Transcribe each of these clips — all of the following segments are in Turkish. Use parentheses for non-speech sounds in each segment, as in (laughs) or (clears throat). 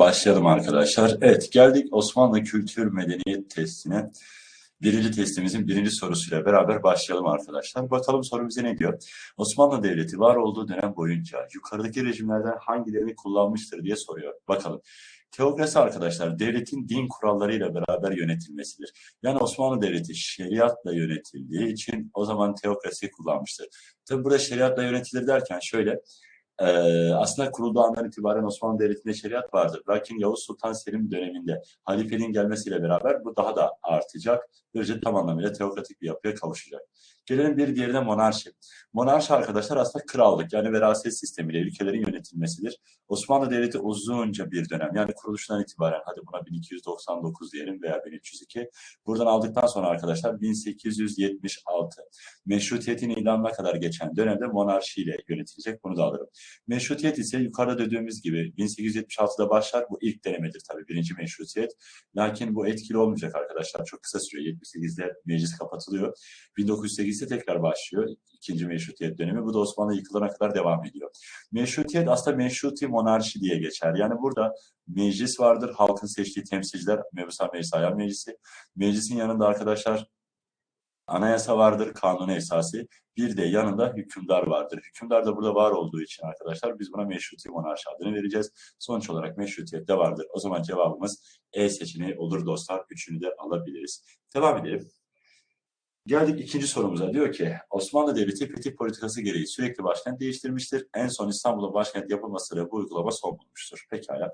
Başlayalım arkadaşlar. Evet geldik Osmanlı Kültür Medeniyet testine. Birinci testimizin birinci sorusuyla beraber başlayalım arkadaşlar. Bakalım sorumuz ne diyor? Osmanlı Devleti var olduğu dönem boyunca yukarıdaki rejimlerden hangilerini kullanmıştır diye soruyor. Bakalım. Teokrasi arkadaşlar devletin din kurallarıyla beraber yönetilmesidir. Yani Osmanlı Devleti şeriatla yönetildiği için o zaman teokrasiyi kullanmıştır. Tabi burada şeriatla yönetilir derken şöyle ee, aslında kurulduğu andan itibaren Osmanlı Devleti'nde şeriat vardır. Lakin Yavuz Sultan Selim döneminde halifenin gelmesiyle beraber bu daha da artacak. Böylece tam anlamıyla teokratik bir yapıya kavuşacak. Gelelim bir diğerine monarşi. Monarşi arkadaşlar aslında krallık yani veraset sistemiyle ülkelerin yönetilmesidir. Osmanlı Devleti uzunca bir dönem yani kuruluştan itibaren hadi buna 1299 diyelim veya 1302. Buradan aldıktan sonra arkadaşlar 1876 meşrutiyetin ilanına kadar geçen dönemde monarşiyle yönetilecek. Bunu da alırım. Meşrutiyet ise yukarıda dediğimiz gibi 1876'da başlar. Bu ilk denemedir tabii birinci meşrutiyet. Lakin bu etkili olmayacak arkadaşlar. Çok kısa sürüyor. 78'de meclis kapatılıyor. 1908'de tekrar başlıyor. ikinci meşrutiyet dönemi. Bu da Osmanlı yıkılana kadar devam ediyor. Meşrutiyet aslında meşruti monarşi diye geçer. Yani burada meclis vardır. Halkın seçtiği temsilciler. Mebusa Meclis Ayar Meclisi. Meclisin yanında arkadaşlar anayasa vardır, kanunu esası. Bir de yanında hükümdar vardır. Hükümdar da burada var olduğu için arkadaşlar biz buna meşruti monarşi adını vereceğiz. Sonuç olarak meşrutiyet de vardır. O zaman cevabımız E seçeneği olur dostlar. Üçünü de alabiliriz. Devam edelim. Geldik ikinci sorumuza. Diyor ki Osmanlı Devleti fetih politikası gereği sürekli başkent değiştirmiştir. En son İstanbul'a başkent yapılmasıyla bu uygulama son bulmuştur. Pekala.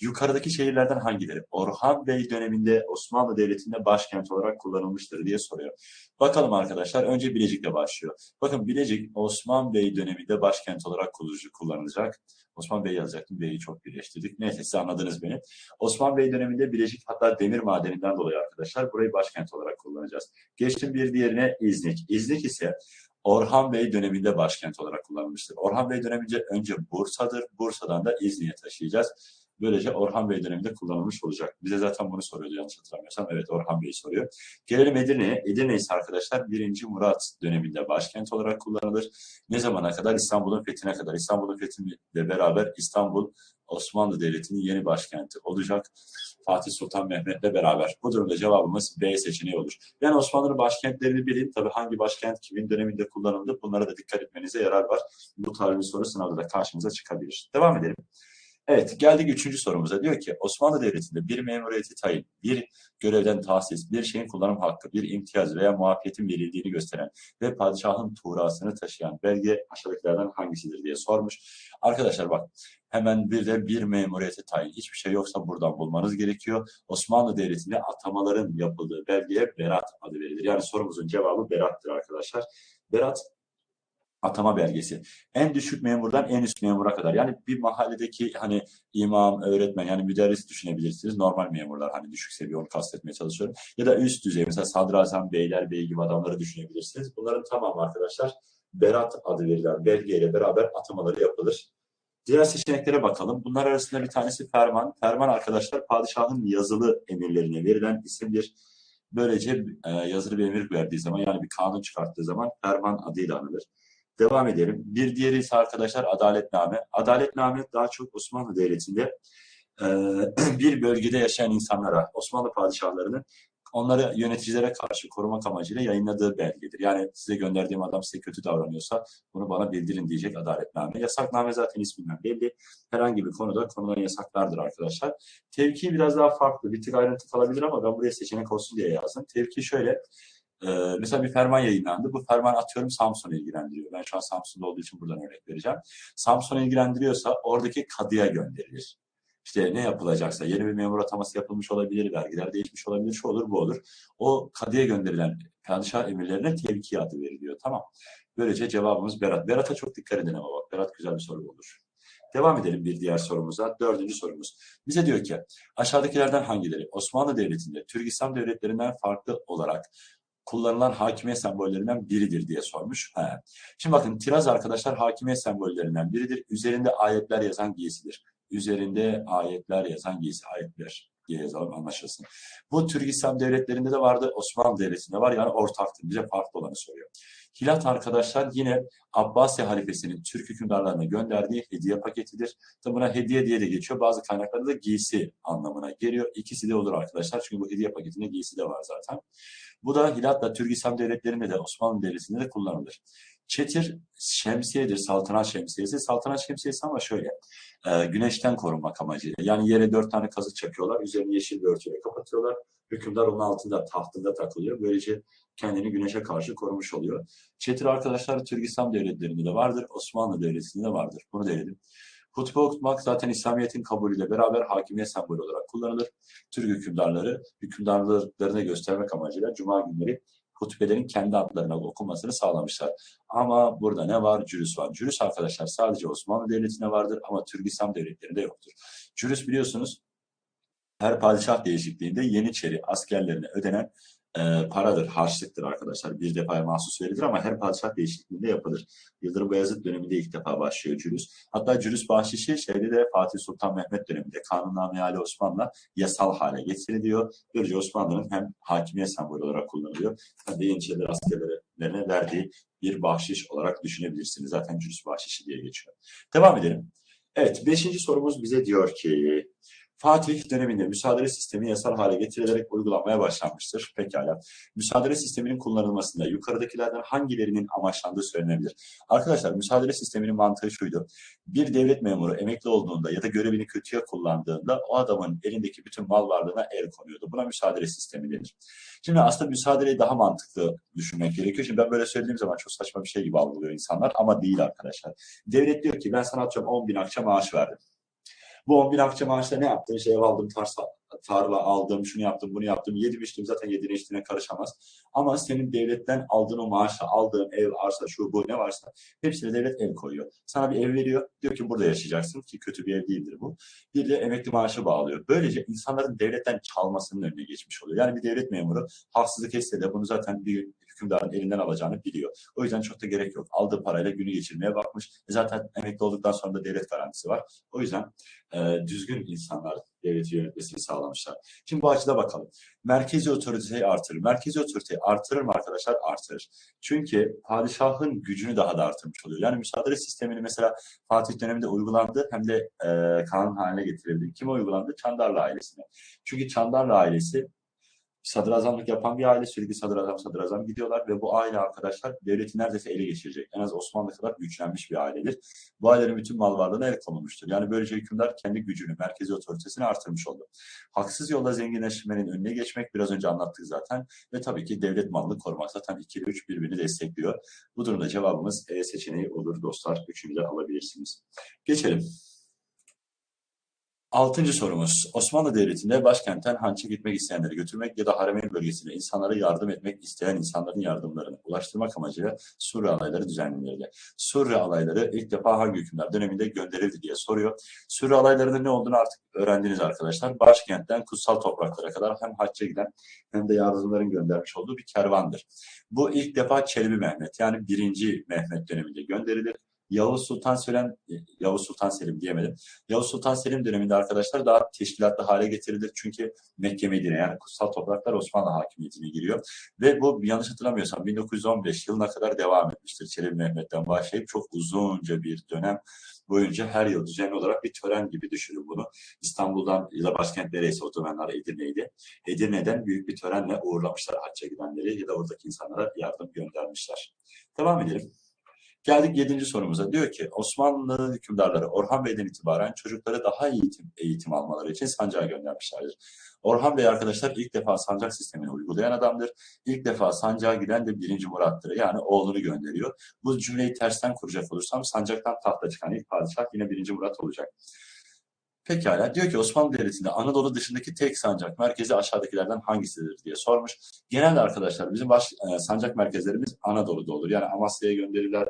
Yukarıdaki şehirlerden hangileri Orhan Bey döneminde Osmanlı Devleti'nde başkent olarak kullanılmıştır diye soruyor. Bakalım arkadaşlar. Önce Bilecik'le başlıyor. Bakın Bilecik Osman Bey döneminde başkent olarak kullanılacak. Osman Bey yazacaktım. Bey'i çok birleştirdik. Neyse siz anladınız beni. Osman Bey döneminde Bilecik hatta demir madeninden dolayı arkadaşlar burayı başkent olarak kullanacağız. Geçtim bir diğerine İznik. İznik ise Orhan Bey döneminde başkent olarak kullanılmıştır. Orhan Bey döneminde önce Bursa'dır. Bursa'dan da İznik'e taşıyacağız. Böylece Orhan Bey döneminde kullanılmış olacak. Bize zaten bunu soruyordu yanlış hatırlamıyorsam. Evet Orhan Bey soruyor. Gelelim Edirne'ye. Edirne ise arkadaşlar 1. Murat döneminde başkent olarak kullanılır. Ne zamana kadar? İstanbul'un fethine kadar. İstanbul'un fethiyle beraber İstanbul Osmanlı Devleti'nin yeni başkenti olacak. Fatih Sultan Mehmet'le beraber. Bu durumda cevabımız B seçeneği olur. Yani Osmanlı'nın başkentlerini bilin. Tabi hangi başkent kimin döneminde kullanıldı bunlara da dikkat etmenize yarar var. Bu tarz soru sınavda da karşımıza çıkabilir. Devam edelim. Evet geldik üçüncü sorumuza. Diyor ki Osmanlı Devleti'nde bir memuriyeti tayin, bir görevden tahsis, bir şeyin kullanım hakkı, bir imtiyaz veya muafiyetin verildiğini gösteren ve padişahın tuğrasını taşıyan belge aşağıdakilerden hangisidir diye sormuş. Arkadaşlar bak hemen bir de bir memuriyeti tayin. Hiçbir şey yoksa buradan bulmanız gerekiyor. Osmanlı Devleti'nde atamaların yapıldığı belgeye berat adı verilir. Yani sorumuzun cevabı berattır arkadaşlar. Berat atama belgesi. En düşük memurdan en üst memura kadar. Yani bir mahalledeki hani imam, öğretmen yani müderris düşünebilirsiniz. Normal memurlar hani düşük seviye onu kastetmeye çalışıyorum. Ya da üst düzey mesela sadrazam, beyler, bey gibi adamları düşünebilirsiniz. Bunların tamamı arkadaşlar berat adı verilen belgeyle beraber atamaları yapılır. Diğer seçeneklere bakalım. Bunlar arasında bir tanesi ferman. Ferman arkadaşlar padişahın yazılı emirlerine verilen isimdir. Böylece e, yazılı bir emir verdiği zaman yani bir kanun çıkarttığı zaman ferman adıyla anılır. Devam edelim. Bir diğeri ise arkadaşlar adaletname. Adaletname daha çok Osmanlı Devleti'nde e, (clears throat) bir bölgede yaşayan insanlara, Osmanlı padişahlarının onları yöneticilere karşı korumak amacıyla yayınladığı belgedir. Yani size gönderdiğim adam size kötü davranıyorsa bunu bana bildirin diyecek adaletname. Yasakname zaten isminden belli. Herhangi bir konuda konulan yasaklardır arkadaşlar. Tevki biraz daha farklı. Bir tık ayrıntı kalabilir ama ben buraya seçenek olsun diye yazdım. Tevki şöyle. Ee, mesela bir ferman yayınlandı. Bu ferman atıyorum Samsun'u ilgilendiriyor. Ben şu an Samsun'da olduğu için buradan örnek vereceğim. Samsun'u ilgilendiriyorsa oradaki kadıya gönderilir. İşte ne yapılacaksa yeni bir memur ataması yapılmış olabilir, vergiler değişmiş olabilir, şu olur bu olur. O kadıya gönderilen padişah emirlerine tevki adı veriliyor. Tamam. Böylece cevabımız Berat. Berat'a çok dikkat edin ama bak. Berat güzel bir soru olur. Devam edelim bir diğer sorumuza. Dördüncü sorumuz. Bize diyor ki aşağıdakilerden hangileri Osmanlı Devleti'nde Türk İslam devletlerinden farklı olarak kullanılan hakimiyet sembollerinden biridir diye sormuş. He. Şimdi bakın tiraz arkadaşlar hakimiyet sembollerinden biridir. Üzerinde ayetler yazan giysidir. Üzerinde ayetler yazan giysi, ayetler diye yazalım anlaşılsın. Bu Türk İslam devletlerinde de vardı, Osmanlı Devleti'nde var yani ortaktır. Bize farklı olanı soruyor. Hilat arkadaşlar yine Abbasi halifesinin Türk hükümdarlarına gönderdiği hediye paketidir. Tabi buna hediye diye de geçiyor. Bazı kaynaklarda da giysi anlamına geliyor. İkisi de olur arkadaşlar. Çünkü bu hediye paketinde giysi de var zaten. Bu da Hilat'la Türk İslam devletlerinde de Osmanlı Devleti'nde de kullanılır. Çetir şemsiyedir, saltanat şemsiyesi. Saltanat şemsiyesi ama şöyle, e, güneşten korunmak amacıyla. Yani yere dört tane kazık çakıyorlar, üzerini yeşil bir örtüyle kapatıyorlar. Hükümdar onun altında, tahtında takılıyor. Böylece kendini güneşe karşı korumuş oluyor. Çetir arkadaşlar Türk devletlerinde de vardır, Osmanlı Devleti'nde de vardır. Bunu denedim. Hutbe okutmak zaten İslamiyet'in kabulüyle beraber hakimiyet sembolü olarak kullanılır. Türk hükümdarları hükümdarlıklarını göstermek amacıyla cuma günleri hutbelerin kendi adlarına okunmasını sağlamışlar. Ama burada ne var? Cürüs var. Cürüs arkadaşlar sadece Osmanlı Devleti'nde vardır ama Türk İslam Devletleri'nde yoktur. Cürüs biliyorsunuz her padişah değişikliğinde Yeniçeri askerlerine ödenen e, paradır, harçlıktır arkadaşlar. Bir defaya mahsus verilir ama her padişah değişikliğinde yapılır. Yıldırım Beyazıt döneminde ilk defa başlıyor cürüs. Hatta cürüs bahşişi şeyde de Fatih Sultan Mehmet döneminde Kanunname Ali Osman'la yasal hale getiriliyor. Böylece Osmanlı'nın hem hakimiyet sembolü olarak kullanılıyor hem de Yeniçeriler askerlerine verdiği bir bahşiş olarak düşünebilirsiniz. Zaten cürüs bahşişi diye geçiyor. Devam edelim. Evet, beşinci sorumuz bize diyor ki Fatih döneminde müsaade sistemi yasal hale getirilerek uygulanmaya başlanmıştır. Pekala. Müsaade sisteminin kullanılmasında yukarıdakilerden hangilerinin amaçlandığı söylenebilir? Arkadaşlar müsaade sisteminin mantığı şuydu. Bir devlet memuru emekli olduğunda ya da görevini kötüye kullandığında o adamın elindeki bütün mal varlığına el konuyordu. Buna müsaade sistemi denir. Şimdi aslında müsaadeyi daha mantıklı düşünmek gerekiyor. Şimdi ben böyle söylediğim zaman çok saçma bir şey gibi algılıyor insanlar ama değil arkadaşlar. Devlet diyor ki ben sana atıyorum 10 bin akçe maaş verdim. Bu 10 bin akçe maaşla ne yaptın? İşte ev aldım, tarsa, tarla aldım, şunu yaptım, bunu yaptım. Yedim içtim zaten yediğine içtiğine karışamaz. Ama senin devletten aldığın o maaşla aldığın ev, arsa, şu bu ne varsa hepsine devlet el koyuyor. Sana bir ev veriyor. Diyor ki burada yaşayacaksın ki kötü bir ev değildir bu. Bir de emekli maaşı bağlıyor. Böylece insanların devletten çalmasının önüne geçmiş oluyor. Yani bir devlet memuru haksızlık etse de bunu zaten bir hükümdarın elinden alacağını biliyor. O yüzden çok da gerek yok. Aldığı parayla günü geçirmeye bakmış. E zaten emekli olduktan sonra da devlet garantisi var. O yüzden e, düzgün insanlar devleti yönetmesini sağlamışlar. Şimdi bu açıda bakalım. Merkezi otoriteyi artırır. Merkezi otoriteyi artırır mı arkadaşlar? Artırır. Çünkü padişahın gücünü daha da artırmış oluyor. Yani müsaade sistemini mesela Fatih döneminde uygulandı hem de e, kanun haline getirildi. Kime uygulandı? Çandarlı ailesine. Çünkü Çandarlı ailesi sadrazamlık yapan bir aile sürekli sadrazam sadrazam gidiyorlar ve bu aile arkadaşlar devleti neredeyse ele geçirecek. En az Osmanlı kadar güçlenmiş bir ailedir. Bu ailenin bütün mal varlığına el konulmuştur. Yani böylece hükümdar kendi gücünü, merkezi otoritesini artırmış oldu. Haksız yolla zenginleşmenin önüne geçmek biraz önce anlattık zaten ve tabii ki devlet malını korumak zaten 2 ile 3 birbirini destekliyor. Bu durumda cevabımız E seçeneği olur dostlar. Üçünü de alabilirsiniz. Geçelim. Altıncı sorumuz. Osmanlı Devleti'nde başkentten hançe gitmek isteyenleri götürmek ya da Haremeyn bölgesine insanlara yardım etmek isteyen insanların yardımlarını ulaştırmak amacıyla Surre alayları düzenlenirdi. Surre alayları ilk defa hangi hükümler döneminde gönderildi diye soruyor. Surre alaylarının ne olduğunu artık öğrendiniz arkadaşlar. Başkentten kutsal topraklara kadar hem hacca giden hem de yardımların göndermiş olduğu bir kervandır. Bu ilk defa Çelebi Mehmet yani birinci Mehmet döneminde gönderilir. Yavuz Sultan Selim, Yavuz Sultan Selim diyemedim. Yavuz Sultan Selim döneminde arkadaşlar daha teşkilatlı hale getirilir. Çünkü Mekke Medine yani kutsal topraklar Osmanlı hakimiyetine giriyor. Ve bu yanlış hatırlamıyorsam 1915 yılına kadar devam etmiştir. Çelebi Mehmet'ten başlayıp çok uzunca bir dönem boyunca her yıl düzenli olarak bir tören gibi düşünün bunu. İstanbul'dan ya da başkent nereyse o dönemler Edirne'ydi. Edirne'den büyük bir törenle uğurlamışlar hacca gidenleri ya da oradaki insanlara yardım göndermişler. Devam edelim. Geldik yedinci sorumuza. Diyor ki Osmanlı hükümdarları Orhan Bey'den itibaren çocuklara daha iyi eğitim, eğitim almaları için sancağa göndermişlerdir. Orhan Bey arkadaşlar ilk defa sancak sistemini uygulayan adamdır. İlk defa sancağa giden de birinci Murat'tır. Yani oğlunu gönderiyor. Bu cümleyi tersten kuracak olursam sancaktan tahta çıkan ilk padişah yine birinci Murat olacak. Pekala. Diyor ki Osmanlı Devleti'nde Anadolu dışındaki tek sancak merkezi aşağıdakilerden hangisidir diye sormuş. Genelde arkadaşlar bizim baş, e, sancak merkezlerimiz Anadolu'da olur. Yani Amasya'ya gönderirler,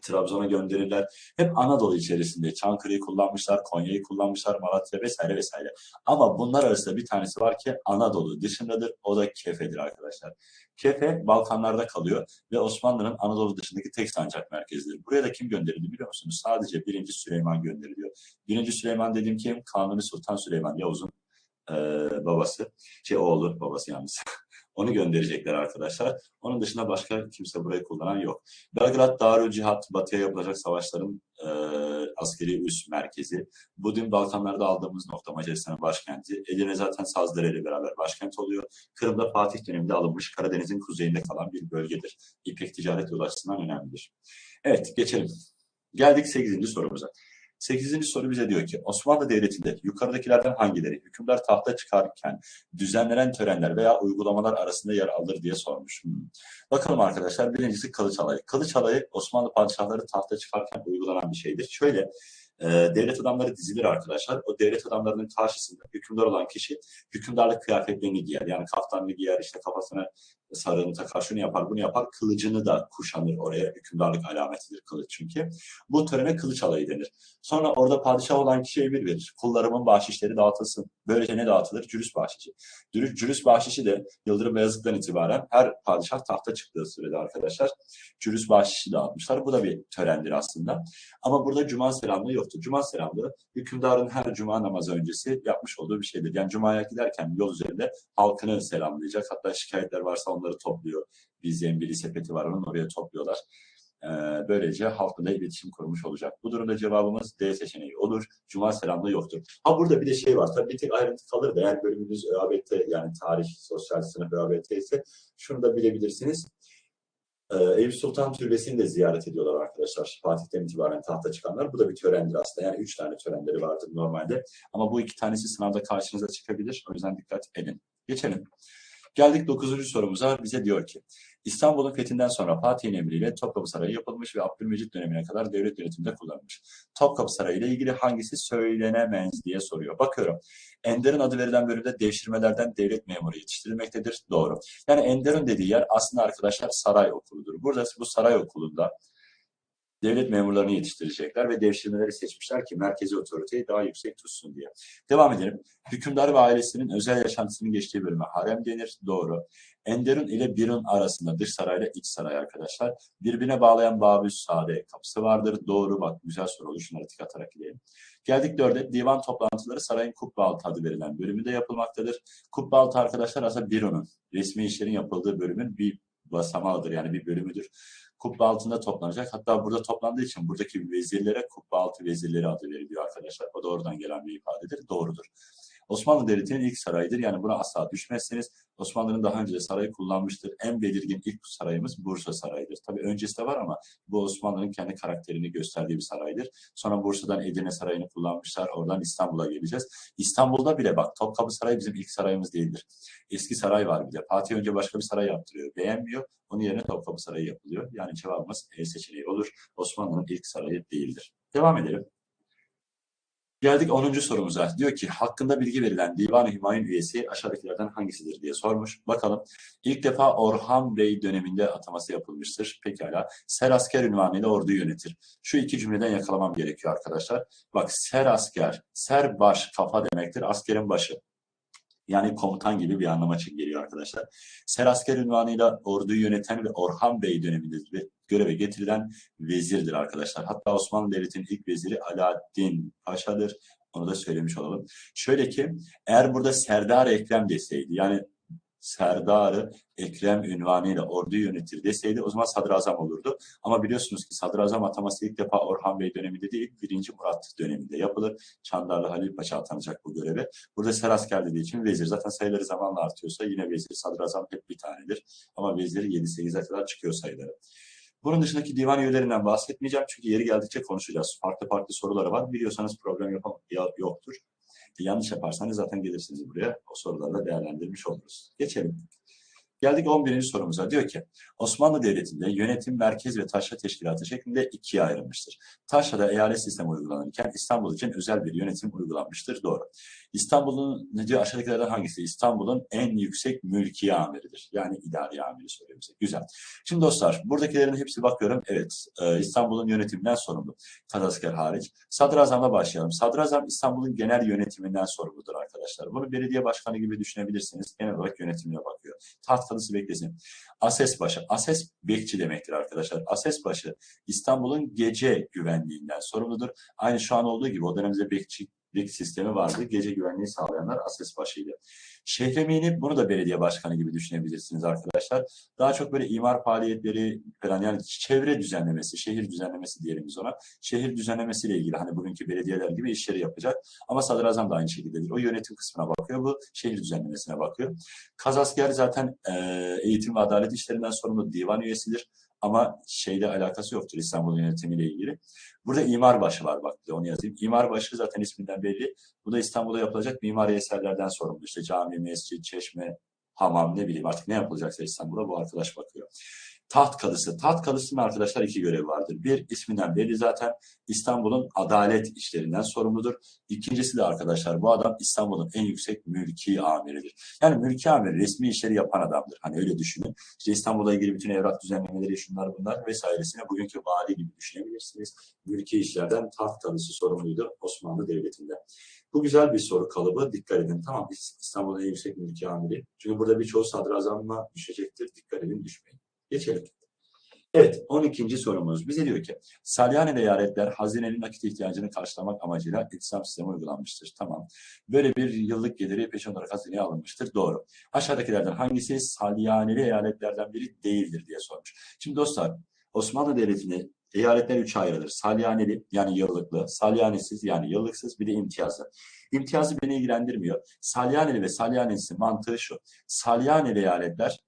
Trabzon'a gönderirler. Hep Anadolu içerisinde Çankırı'yı kullanmışlar, Konya'yı kullanmışlar, Malatya vesaire vesaire. Ama bunlar arasında bir tanesi var ki Anadolu dışındadır. O da Kefe'dir arkadaşlar. Kefe Balkanlarda kalıyor ve Osmanlı'nın Anadolu dışındaki tek sancak merkezidir. Buraya da kim gönderildi biliyor musunuz? Sadece 1. Süleyman gönderiliyor. 1. Süleyman dediğim kim? Kanuni Sultan Süleyman Yavuz'un e, babası. Şey oğlu, babası yalnız. (laughs) Onu gönderecekler arkadaşlar. Onun dışında başka kimse burayı kullanan yok. Belgrad Darül Cihat batıya yapılacak savaşların e, askeri üs merkezi. Bugün Balkanlarda aldığımız nokta Macaristan'ın başkenti. Edirne zaten Sazları ile beraber başkent oluyor. Kırım'da Fatih döneminde alınmış Karadeniz'in kuzeyinde kalan bir bölgedir. İpek ticaret yolu açısından önemlidir. Evet geçelim. Geldik 8. sorumuza. 8. soru bize diyor ki Osmanlı Devleti'nde yukarıdakilerden hangileri hükümdar tahta çıkarken düzenlenen törenler veya uygulamalar arasında yer alır diye sormuş. Hmm. Bakalım arkadaşlar birincisi kılıç alayı. Kılıç alayı Osmanlı padişahları tahta çıkarken uygulanan bir şeydir. Şöyle e, devlet adamları dizilir arkadaşlar. O devlet adamlarının karşısında hükümdar olan kişi hükümdarlık kıyafetlerini giyer. Yani kaftanını giyer, işte kafasına sarığını takar, şunu yapar, bunu yapar. Kılıcını da kuşanır oraya. Hükümdarlık alametidir kılıç çünkü. Bu törene kılıç alayı denir. Sonra orada padişah olan kişiye emir verir. Kullarımın bahşişleri dağıtılsın. Böylece ne dağıtılır? Cürüs bahşişi. Cürüs, cürüs bahşişi de Yıldırım Beyazıt'tan itibaren her padişah tahta çıktığı sürede arkadaşlar cürüs bahşişi dağıtmışlar. Bu da bir törendir aslında. Ama burada cuma selamlığı yoktur. Cuma selamlığı hükümdarın her cuma namazı öncesi yapmış olduğu bir şeydir. Yani cumaya giderken yol üzerinde halkını selamlayacak. Hatta şikayetler varsa onları topluyor. Bir zembili sepeti var onun oraya topluyorlar. Ee, böylece halkla da iletişim kurmuş olacak. Bu durumda cevabımız D seçeneği olur. Cuma selamlığı yoktur. Ha burada bir de şey var. Tabii bir tek ayrıntı kalır da eğer bölümünüz ÖABT yani tarih, sosyal sınıf ÖABT ise şunu da bilebilirsiniz. Ee, Eyüp Sultan Türbesi'ni de ziyaret ediyorlar arkadaşlar. Fatih'ten itibaren tahta çıkanlar. Bu da bir törendir aslında. Yani üç tane törenleri vardır normalde. Ama bu iki tanesi sınavda karşınıza çıkabilir. O yüzden dikkat edin. Geçelim. Geldik 9. sorumuza. Bize diyor ki İstanbul'un fethinden sonra Fatih'in emriyle Topkapı Sarayı yapılmış ve Abdülmecit dönemine kadar devlet yönetiminde kullanılmış. Topkapı Sarayı ile ilgili hangisi söylenemez diye soruyor. Bakıyorum. Ender'in adı verilen bölümde devşirmelerden devlet memuru yetiştirilmektedir. Doğru. Yani Ender'in dediği yer aslında arkadaşlar saray okuludur. Burada bu saray okulunda devlet memurlarını yetiştirecekler ve devşirmeleri seçmişler ki merkezi otoriteyi daha yüksek tutsun diye. Devam edelim. Hükümdar ve ailesinin özel yaşantısının geçtiği bölüme harem denir. Doğru. Enderun ile Birun arasında dış saray ile iç saray arkadaşlar. Birbirine bağlayan Babüs Sade kapısı vardır. Doğru bak güzel soru oldu. Şunları tık atarak gidelim. Geldik dörde. Divan toplantıları sarayın kubbaltı adı verilen bölümünde yapılmaktadır. Kubbaltı arkadaşlar aslında Birun'un resmi işlerin yapıldığı bölümün bir basamağıdır yani bir bölümüdür. Kubbe altında toplanacak. Hatta burada toplandığı için buradaki vezirlere kubbe altı vezirleri adı veriliyor arkadaşlar. O da oradan gelen bir ifadedir. Doğrudur. Osmanlı Devleti'nin ilk sarayıdır. Yani buna asla düşmezseniz Osmanlı'nın daha önce de sarayı kullanmıştır. En belirgin ilk sarayımız Bursa Sarayı'dır. Tabii öncesi de var ama bu Osmanlı'nın kendi karakterini gösterdiği bir saraydır. Sonra Bursa'dan Edirne Sarayı'nı kullanmışlar. Oradan İstanbul'a geleceğiz. İstanbul'da bile bak Topkapı Sarayı bizim ilk sarayımız değildir. Eski saray var bir de. Fatih önce başka bir saray yaptırıyor. Beğenmiyor. Onun yerine Topkapı Sarayı yapılıyor. Yani cevabımız E seçeneği olur. Osmanlı'nın ilk sarayı değildir. Devam edelim. Geldik 10. sorumuza. Diyor ki hakkında bilgi verilen Divan-ı Hümayun üyesi aşağıdakilerden hangisidir diye sormuş. Bakalım. İlk defa Orhan Bey döneminde ataması yapılmıştır. Pekala. Ser asker ünvanıyla orduyu yönetir. Şu iki cümleden yakalamam gerekiyor arkadaşlar. Bak ser asker, ser baş kafa demektir. Askerin başı. Yani komutan gibi bir anlama geliyor arkadaşlar. Ser asker ünvanıyla orduyu yöneten ve Orhan Bey döneminde göreve getirilen vezirdir arkadaşlar. Hatta Osmanlı Devleti'nin ilk veziri Alaaddin Paşa'dır. Onu da söylemiş olalım. Şöyle ki eğer burada Serdar Ekrem deseydi yani Serdarı Ekrem ünvanıyla orduyu yönetir deseydi o zaman sadrazam olurdu. Ama biliyorsunuz ki sadrazam ataması ilk defa Orhan Bey döneminde değil, 1. Murat döneminde yapılır. Çandarlı Halil Paşa atanacak bu göreve. Burada serasker dediği için vezir. Zaten sayıları zamanla artıyorsa yine vezir, sadrazam hep bir tanedir. Ama vezir 7-8'e kadar çıkıyor sayıları. Bunun dışındaki divan üyelerinden bahsetmeyeceğim çünkü yeri geldikçe konuşacağız. Farklı farklı soruları var. Biliyorsanız problem yapam yoktur. Yanlış yaparsanız zaten gelirsiniz buraya. O sorularla değerlendirmiş oluruz. Geçelim. Geldik 11. sorumuza. Diyor ki Osmanlı Devleti'nde yönetim, merkez ve taşra teşkilatı şeklinde ikiye ayrılmıştır. Taşra'da eyalet sistemi uygulanırken İstanbul için özel bir yönetim uygulanmıştır. Doğru. İstanbul'un ne diyor aşağıdakilerden hangisi? İstanbul'un en yüksek mülki amiridir. Yani idari amiri söylüyor bize. Güzel. Şimdi dostlar buradakilerin hepsi bakıyorum. Evet e, İstanbul'un yönetiminden sorumlu. Kadasker hariç. Sadrazam'la başlayalım. Sadrazam İstanbul'un genel yönetiminden sorumludur arkadaşlar. Bunu belediye başkanı gibi düşünebilirsiniz. Genel olarak yönetimine bakıyor. Taht kalısı beklesin. Ases başı. Ases bekçi demektir arkadaşlar. Ases başı İstanbul'un gece güvenliğinden sorumludur. Aynı şu an olduğu gibi o dönemde bekçi lik sistemi vardı. Gece güvenliği sağlayanlar ASES başıydı. Şehremini bunu da belediye başkanı gibi düşünebilirsiniz arkadaşlar. Daha çok böyle imar faaliyetleri falan yani çevre düzenlemesi, şehir düzenlemesi diyelim biz ona. Şehir düzenlemesiyle ilgili hani bugünkü belediyeler gibi işleri yapacak. Ama sadrazam da aynı şekildedir. O yönetim kısmına bakıyor, bu şehir düzenlemesine bakıyor. Kazasker zaten e, eğitim ve adalet işlerinden sorumlu divan üyesidir. Ama şeyle alakası yoktur İstanbul yönetimiyle ilgili. Burada imarbaşı var bak onu yazayım. İmarbaşı zaten isminden belli. Bu da İstanbul'da yapılacak mimari eserlerden sorumlu. İşte cami, mescit, çeşme, hamam ne bileyim artık ne yapılacaksa İstanbul'a bu arkadaş bakıyor. Taht kadısı. Taht kadısının arkadaşlar iki görevi vardır. Bir isminden belli zaten İstanbul'un adalet işlerinden sorumludur. İkincisi de arkadaşlar bu adam İstanbul'un en yüksek mülki amiridir. Yani mülki amir resmi işleri yapan adamdır. Hani öyle düşünün. İşte İstanbul'la ilgili bütün evrak düzenlemeleri, şunlar bunlar vesairesine bugünkü vali gibi düşünebilirsiniz. Mülki işlerden taht kadısı sorumluydu Osmanlı Devleti'nde. Bu güzel bir soru kalıbı. Dikkat edin. Tamam İstanbul'un en yüksek mülki amiri. Çünkü burada birçoğu sadrazamla düşecektir. Dikkat edin düşmeyin. Geçelim. Evet, 12. sorumuz bize diyor ki, Salyanen eyaletler hazinenin nakit ihtiyacını karşılamak amacıyla iktisam sistemi uygulanmıştır. Tamam. Böyle bir yıllık geliri peşin olarak hazineye alınmıştır. Doğru. Aşağıdakilerden hangisi Salyaneli eyaletlerden biri değildir diye sormuş. Şimdi dostlar, Osmanlı Devleti'ni eyaletler üçe ayrılır. Salyaneli yani yıllıklı, salyanesiz yani yıllıksız bir de imtiyazlı. İmtiyazı beni ilgilendirmiyor. Salyaneli ve salyanesiz mantığı şu. Salyaneli eyaletler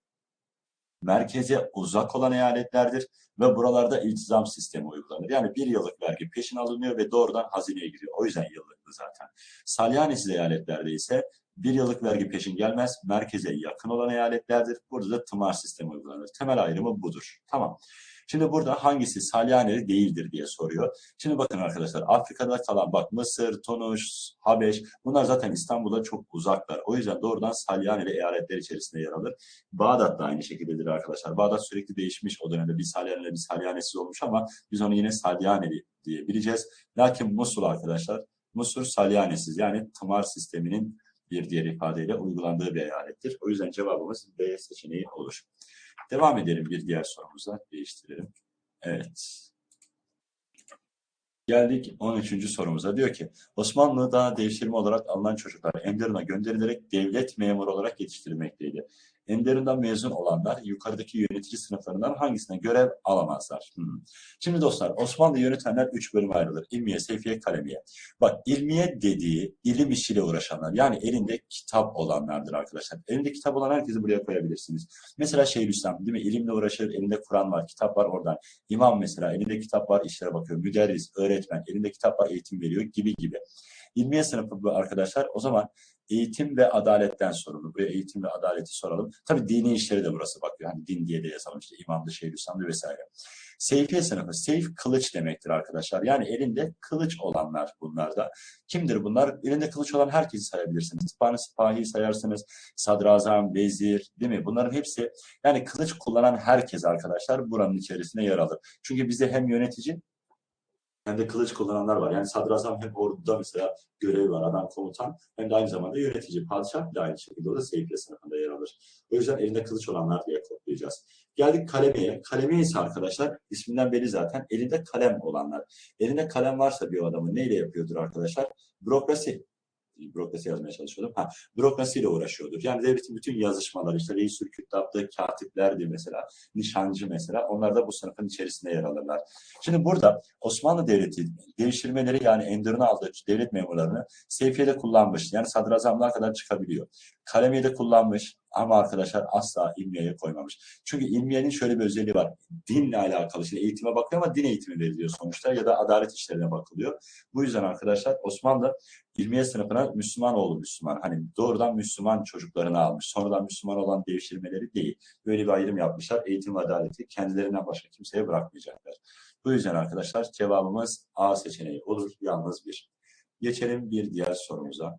merkeze uzak olan eyaletlerdir ve buralarda iltizam sistemi uygulanır. Yani bir yıllık vergi peşin alınıyor ve doğrudan hazineye giriyor. O yüzden yıllıklı zaten. Salyanesiz eyaletlerde ise bir yıllık vergi peşin gelmez. Merkeze yakın olan eyaletlerdir. Burada da tımar sistemi uygulanır. Temel ayrımı budur. Tamam. Şimdi burada hangisi Salyaneli değildir diye soruyor. Şimdi bakın arkadaşlar Afrika'da kalan bak Mısır, Tunus, Habeş bunlar zaten İstanbul'a çok uzaklar. O yüzden doğrudan Salyaneli eyaletler içerisinde yer alır. Bağdat da aynı şekildedir arkadaşlar. Bağdat sürekli değişmiş. O dönemde bir Salyaneli bir Salyanesiz olmuş ama biz onu yine Salyaneli diye bileceğiz. Lakin Musul arkadaşlar Musul Salyanesiz yani tımar sisteminin bir diğer ifadeyle uygulandığı bir eyalettir. O yüzden cevabımız B seçeneği olur. Devam edelim bir diğer sorumuza. Değiştirelim. Evet. Geldik 13. sorumuza. Diyor ki Osmanlı'da devşirme olarak alınan çocuklar Enderun'a gönderilerek devlet memuru olarak yetiştirilmekteydi. Enderun'dan mezun olanlar yukarıdaki yönetici sınıflarından hangisine görev alamazlar? Hmm. Şimdi dostlar Osmanlı yönetenler 3 bölüme ayrılır. İlmiye, Seyfiye, Kalemiye. Bak ilmiye dediği ilim işiyle uğraşanlar yani elinde kitap olanlardır arkadaşlar. Elinde kitap olan herkesi buraya koyabilirsiniz. Mesela Şeyhülislam değil mi? İlimle uğraşır, elinde Kur'an var, kitap var oradan. İmam mesela elinde kitap var, işlere bakıyor. Müderris, öğretmen, elinde kitap var, eğitim veriyor gibi gibi. İlmiye sınıfı bu arkadaşlar. O zaman eğitim ve adaletten sorumlu. Buraya eğitim ve adaleti soralım. Tabii dini işleri de burası bakıyor. Hani din diye de yazalım işte imamdı, şeyhülislamdı vesaire. Seyfiye sınıfı. Seyf kılıç demektir arkadaşlar. Yani elinde kılıç olanlar bunlar da. Kimdir bunlar? Elinde kılıç olan herkesi sayabilirsiniz. Tıphanı sipahi sayarsınız. Sadrazam, vezir değil mi? Bunların hepsi yani kılıç kullanan herkes arkadaşlar buranın içerisinde yer alır. Çünkü bize hem yönetici hem de kılıç kullananlar var. Yani sadrazam hem orduda mesela görevi var, adam komutan hem de aynı zamanda yönetici, padişah da aynı şekilde o da seyfiye sınıfında yer alır. O yüzden elinde kılıç olanlar diye kodlayacağız. Geldik kalemeye. Kaleme ise arkadaşlar isminden belli zaten elinde kalem olanlar. Elinde kalem varsa bir adamın neyle yapıyordur arkadaşlar? Bürokrasi bürokrasi yazmaya çalışıyordum. Ha, bürokrasiyle uğraşıyordur. Yani devletin bütün yazışmaları işte reis-ül küttabdı, katiplerdi mesela, nişancı mesela onlar da bu sınıfın içerisinde yer alırlar. Şimdi burada Osmanlı Devleti devşirmeleri yani Enderun'a aldığı devlet memurlarını seyfiyede kullanmış. Yani sadrazamlığa kadar çıkabiliyor. Kalemiye de kullanmış ama arkadaşlar asla ilmiyeye koymamış. Çünkü ilmiyenin şöyle bir özelliği var. Dinle alakalı. Şimdi eğitime bakıyor ama din eğitimi veriliyor sonuçta ya da adalet işlerine bakılıyor. Bu yüzden arkadaşlar Osmanlı ilmiye sınıfına Müslüman oğlu Müslüman. Hani doğrudan Müslüman çocuklarını almış. Sonradan Müslüman olan devşirmeleri değil. Böyle bir ayrım yapmışlar. Eğitim ve adaleti kendilerinden başka kimseye bırakmayacaklar. Bu yüzden arkadaşlar cevabımız A seçeneği olur. Yalnız bir. Geçelim bir diğer sorumuza.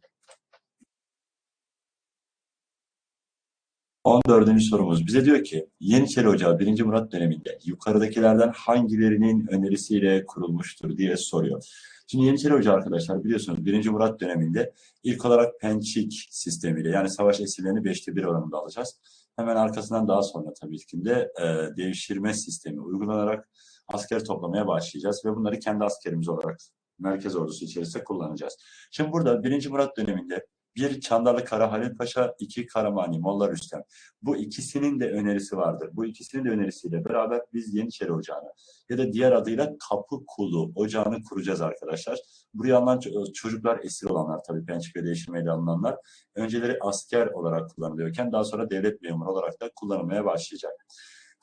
14. sorumuz bize diyor ki Yeniçeri Ocağı 1. Murat döneminde yukarıdakilerden hangilerinin önerisiyle kurulmuştur diye soruyor. Şimdi Yeniçeri Ocağı arkadaşlar biliyorsunuz 1. Murat döneminde ilk olarak pençik sistemiyle yani savaş esirlerini 5'te 1 oranında alacağız. Hemen arkasından daha sonra tabii ki de e, devşirme sistemi uygulanarak asker toplamaya başlayacağız ve bunları kendi askerimiz olarak merkez ordusu içerisinde kullanacağız. Şimdi burada 1. Murat döneminde bir Çandarlı Kara Halil Paşa, iki Karamani Molla Rüstem. Bu ikisinin de önerisi vardır. Bu ikisinin de önerisiyle beraber biz Yeniçeri Ocağı'nı ya da diğer adıyla Kapı Kulu Ocağı'nı kuracağız arkadaşlar. Buraya alınan ço- çocuklar esir olanlar tabii Pençik değiştirmeyle alınanlar önceleri asker olarak kullanılıyorken daha sonra devlet memuru olarak da kullanılmaya başlayacak.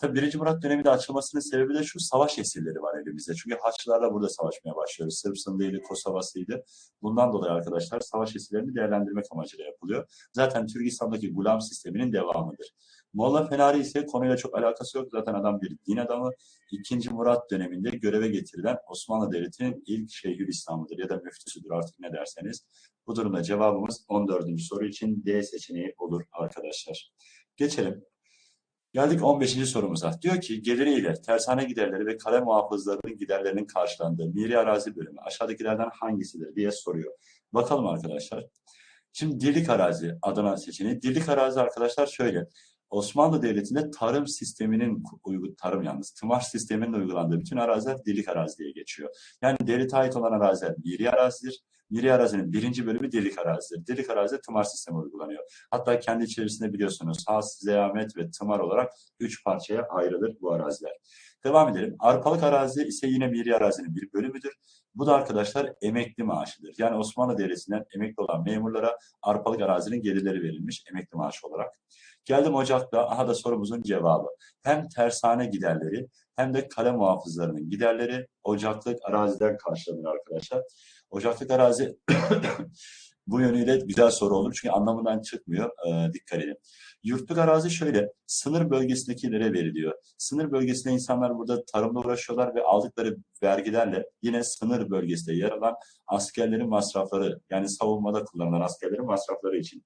Tabii 1. Murat döneminde açılmasının sebebi de şu savaş esirleri var elimizde. Çünkü Haçlılarla burada savaşmaya başlıyoruz. Sırpsın'daydı, Kosova'sıydı. Bundan dolayı arkadaşlar savaş esirlerini değerlendirmek amacıyla yapılıyor. Zaten Türk İslam'daki gulam sisteminin devamıdır. Molla Fenari ise konuyla çok alakası yok. Zaten adam bir din adamı. 2. Murat döneminde göreve getirilen Osmanlı Devleti'nin ilk Şeyhülislam'ıdır ya da müftüsüdür artık ne derseniz. Bu durumda cevabımız 14. soru için D seçeneği olur arkadaşlar. Geçelim. Geldik 15. sorumuza. Diyor ki geliriyle tersane giderleri ve kale muhafızlarının giderlerinin karşılandığı miri arazi bölümü aşağıdakilerden hangisidir diye soruyor. Bakalım arkadaşlar. Şimdi dirlik arazi Adana seçeneği. Dirlik arazi arkadaşlar şöyle. Osmanlı Devleti'nde tarım sisteminin tarım yalnız tımar sisteminin uygulandığı bütün araziler dirlik arazi diye geçiyor. Yani devlete ait olan araziler miri arazidir. Miri arazinin birinci bölümü dirlik arazidir. Dirlik arazide tımar sistemi uygulanıyor. Hatta kendi içerisinde biliyorsunuz has, zeyamet ve tımar olarak üç parçaya ayrılır bu araziler. Devam edelim. Arpalık arazi ise yine miri arazinin bir bölümüdür. Bu da arkadaşlar emekli maaşıdır. Yani Osmanlı Devleti'nden emekli olan memurlara arpalık arazinin gelirleri verilmiş emekli maaşı olarak. Geldim Ocak'ta, aha da sorumuzun cevabı. Hem tersane giderleri hem de kale muhafızlarının giderleri Ocaklık araziden karşılanır arkadaşlar. Ocaklık arazi (coughs) bu yönüyle güzel soru olur çünkü anlamından çıkmıyor. Ee, dikkat edin. Yurtluk arazi şöyle, sınır bölgesindekilere veriliyor. Sınır bölgesinde insanlar burada tarımla uğraşıyorlar ve aldıkları vergilerle yine sınır bölgesinde yer alan askerlerin masrafları, yani savunmada kullanılan askerlerin masrafları için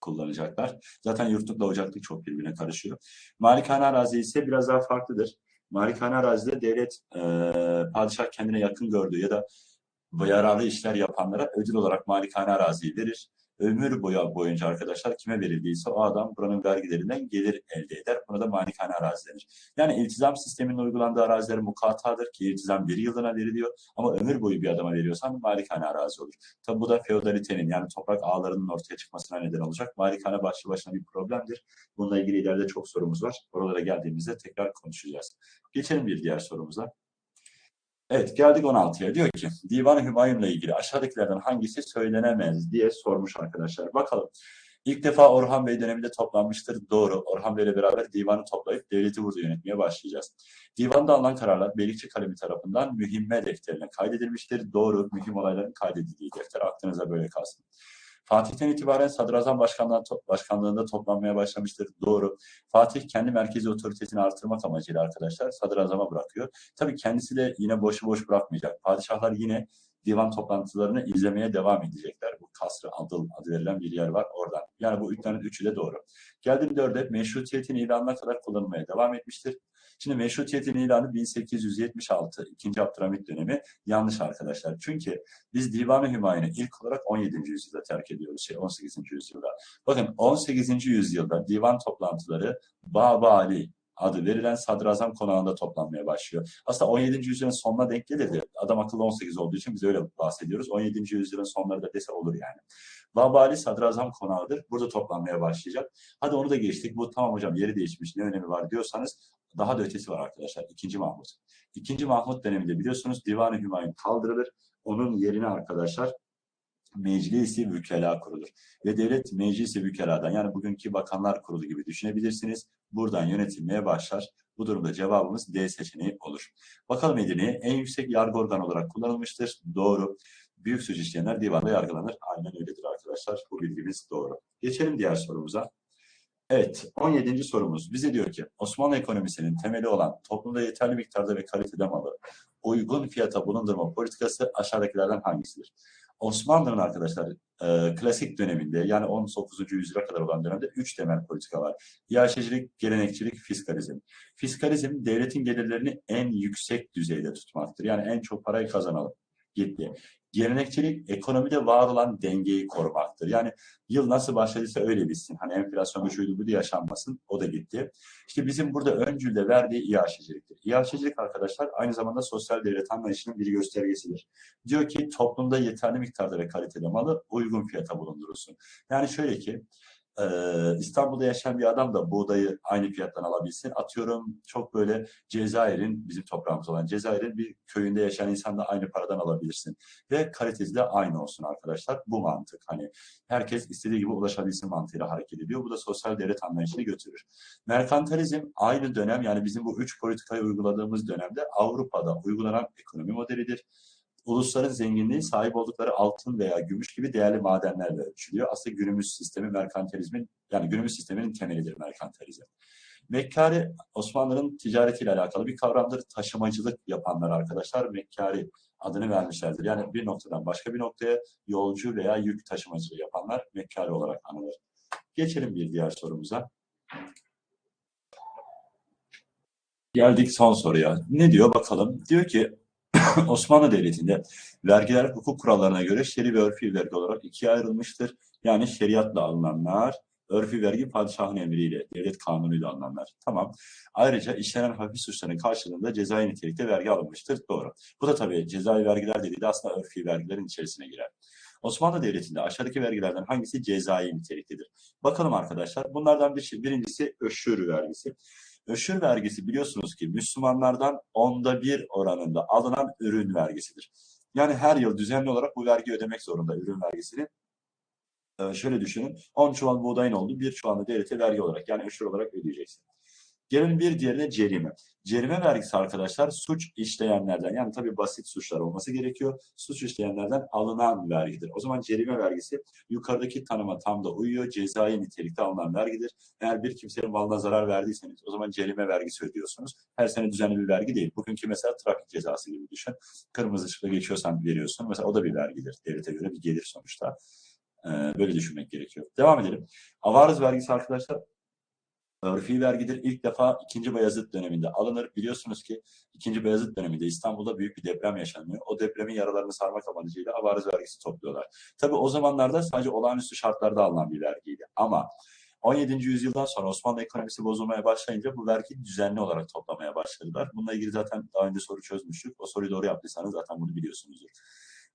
kullanacaklar. Zaten yurtlukla ocaklık çok birbirine karışıyor. Malikane arazi ise biraz daha farklıdır. Malikane arazide devlet, e, padişah kendine yakın gördüğü ya da yararlı işler yapanlara ödül olarak malikane araziyi verir. Ömür boyu boyunca arkadaşlar kime verildiyse o adam buranın vergilerinden gelir elde eder. Buna da malikane arazi denir. Yani iltizam sisteminin uygulandığı araziler mukatadır ki iltizam bir yıllığına veriliyor. Ama ömür boyu bir adama veriyorsan malikane arazi olur. Tabi bu da feodalitenin yani toprak ağlarının ortaya çıkmasına neden olacak. Malikane başlı başına bir problemdir. Bununla ilgili ileride çok sorumuz var. Oralara geldiğimizde tekrar konuşacağız. Geçelim bir diğer sorumuza. Evet geldik 16'ya. Diyor ki Divan-ı Hümayun'la ilgili aşağıdakilerden hangisi söylenemez diye sormuş arkadaşlar. Bakalım. İlk defa Orhan Bey döneminde toplanmıştır. Doğru. Orhan Bey ile beraber divanı toplayıp devleti burada yönetmeye başlayacağız. Divanda alınan kararlar Beylikçi Kalemi tarafından mühimme defterine kaydedilmiştir. Doğru. Mühim olayların kaydedildiği defter. Aklınıza böyle kalsın. Fatih'ten itibaren Sadrazam Başkanlığı, Başkanlığında toplanmaya başlamıştır. Doğru. Fatih kendi merkezi otoritesini artırmak amacıyla arkadaşlar Sadrazam'a bırakıyor. Tabii kendisi de yine boşu boş bırakmayacak. Padişahlar yine divan toplantılarını izlemeye devam edecekler. Bu kasrı adı, adı verilen bir yer var oradan. Yani bu üçlerin üçü de doğru. Geldim dörde meşrutiyetin ilanına kadar kullanılmaya devam etmiştir. Şimdi meşrutiyetin ilanı 1876 2. Abdülhamit dönemi yanlış arkadaşlar. Çünkü biz Divan-ı Hümayun'u ilk olarak 17. yüzyılda terk ediyoruz. Şey 18. yüzyılda. Bakın 18. yüzyılda divan toplantıları Baba Ali adı verilen Sadrazam konağında toplanmaya başlıyor. Aslında 17. yüzyılın sonuna denk gelirdi. Adam akıllı 18 olduğu için biz öyle bahsediyoruz. 17. yüzyılın sonları da dese olur yani. Babali Sadrazam konağıdır. Burada toplanmaya başlayacak. Hadi onu da geçtik. Bu tamam hocam yeri değişmiş ne önemi var diyorsanız daha da ötesi var arkadaşlar. İkinci Mahmut. İkinci Mahmut döneminde biliyorsunuz Divan-ı Hümayun kaldırılır. Onun yerine arkadaşlar Meclisi Vükela kurulur. Ve devlet Meclisi Vükela'dan yani bugünkü Bakanlar Kurulu gibi düşünebilirsiniz. Buradan yönetilmeye başlar. Bu durumda cevabımız D seçeneği olur. Bakalım Edirne'ye en yüksek yargı organı olarak kullanılmıştır. Doğru. Büyük suç işleyenler divanda yargılanır. Aynen öyledir arkadaşlar. Bu bilgimiz doğru. Geçelim diğer sorumuza. Evet, 17. sorumuz bize diyor ki Osmanlı ekonomisinin temeli olan toplumda yeterli miktarda ve kalitede malı uygun fiyata bulundurma politikası aşağıdakilerden hangisidir? Osmanlı'nın arkadaşlar e, klasik döneminde yani 19. yüzyıla kadar olan dönemde üç temel politika var. İHŞ'cilik, gelenekçilik, fiskalizm. Fiskalizm devletin gelirlerini en yüksek düzeyde tutmaktır. Yani en çok parayı kazanalım. gitti. Gelenekçilik ekonomide var olan dengeyi korumaktır. Yani yıl nasıl başladıysa öyle bitsin. Hani enflasyon şuydu bu yaşanmasın. O da gitti. İşte bizim burada öncülde verdiği iaşeciliktir. İaşecilik arkadaşlar aynı zamanda sosyal devlet anlayışının bir göstergesidir. Diyor ki toplumda yeterli miktarda ve kalitede malı uygun fiyata bulundurulsun. Yani şöyle ki e, İstanbul'da yaşayan bir adam da buğdayı aynı fiyattan alabilsin. Atıyorum çok böyle Cezayir'in bizim toprağımız olan Cezayir'in bir köyünde yaşayan insan da aynı paradan alabilirsin. Ve kalitesi de aynı olsun arkadaşlar. Bu mantık. Hani herkes istediği gibi ulaşabilsin mantığıyla hareket ediyor. Bu da sosyal devlet anlayışını götürür. Merkantilizm aynı dönem yani bizim bu üç politikayı uyguladığımız dönemde Avrupa'da uygulanan ekonomi modelidir ulusların zenginliği sahip oldukları altın veya gümüş gibi değerli madenlerle ölçülüyor. Aslında günümüz sistemi merkantilizmin yani günümüz sisteminin temelidir merkantilizm. Mekkari Osmanlı'nın ticaretiyle alakalı bir kavramdır. Taşımacılık yapanlar arkadaşlar Mekkari adını vermişlerdir. Yani bir noktadan başka bir noktaya yolcu veya yük taşımacılığı yapanlar Mekkari olarak anılır. Geçelim bir diğer sorumuza. Geldik son soruya. Ne diyor bakalım? Diyor ki (laughs) Osmanlı Devleti'nde vergiler hukuk kurallarına göre şer'i ve örfi vergi olarak ikiye ayrılmıştır. Yani şeriatla alınanlar, örfi vergi padişahın emriyle, devlet kanunuyla alınanlar. Tamam. Ayrıca işlenen hafif suçların karşılığında cezai nitelikte vergi alınmıştır. Doğru. Bu da tabii cezai vergiler dediği de aslında örfi vergilerin içerisine girer. Osmanlı Devleti'nde aşağıdaki vergilerden hangisi cezai niteliktedir? Bakalım arkadaşlar. Bunlardan bir şey, birincisi öşür vergisi. Öşür vergisi biliyorsunuz ki Müslümanlardan onda bir oranında alınan ürün vergisidir. Yani her yıl düzenli olarak bu vergi ödemek zorunda ürün vergisini. Ee, şöyle düşünün 10 çuval buğdayın oldu bir çuvalını devlete vergi olarak yani öşür olarak ödeyeceksin. Gelin bir diğerine cerime. Cerime vergisi arkadaşlar suç işleyenlerden yani tabii basit suçlar olması gerekiyor. Suç işleyenlerden alınan vergidir. O zaman cerime vergisi yukarıdaki tanıma tam da uyuyor. Cezai nitelikte alınan vergidir. Eğer bir kimsenin malına zarar verdiyseniz o zaman cerime vergisi ödüyorsunuz. Her sene düzenli bir vergi değil. Bugünkü mesela trafik cezası gibi düşün. Kırmızı ışıkta geçiyorsan veriyorsun. Mesela o da bir vergidir. Devlete göre bir gelir sonuçta. Böyle düşünmek gerekiyor. Devam edelim. Avarız vergisi arkadaşlar örfi vergidir. İlk defa 2. Bayezid döneminde alınır. Biliyorsunuz ki 2. Bayezid döneminde İstanbul'da büyük bir deprem yaşanıyor. O depremin yaralarını sarmak amacıyla avarız vergisi topluyorlar. Tabii o zamanlarda sadece olağanüstü şartlarda alınan bir vergiydi. Ama 17. yüzyıldan sonra Osmanlı ekonomisi bozulmaya başlayınca bu vergi düzenli olarak toplamaya başladılar. Bununla ilgili zaten daha önce soru çözmüştük. O soruyu doğru yaptıysanız zaten bunu biliyorsunuzdur.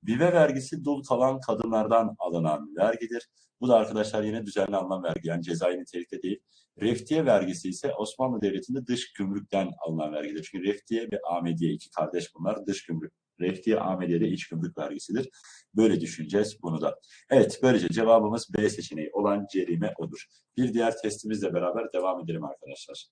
Vive vergisi dul kalan kadınlardan alınan vergidir. Bu da arkadaşlar yine düzenli alınan vergi yani cezai nitelikte değil. Reftiye vergisi ise Osmanlı Devleti'nde dış gümrükten alınan vergidir. Çünkü Reftiye ve Ahmediye iki kardeş bunlar dış gümrük. Reftiye Ahmediye de iç gümrük vergisidir. Böyle düşüneceğiz bunu da. Evet böylece cevabımız B seçeneği olan cerime odur. Bir diğer testimizle beraber devam edelim arkadaşlar.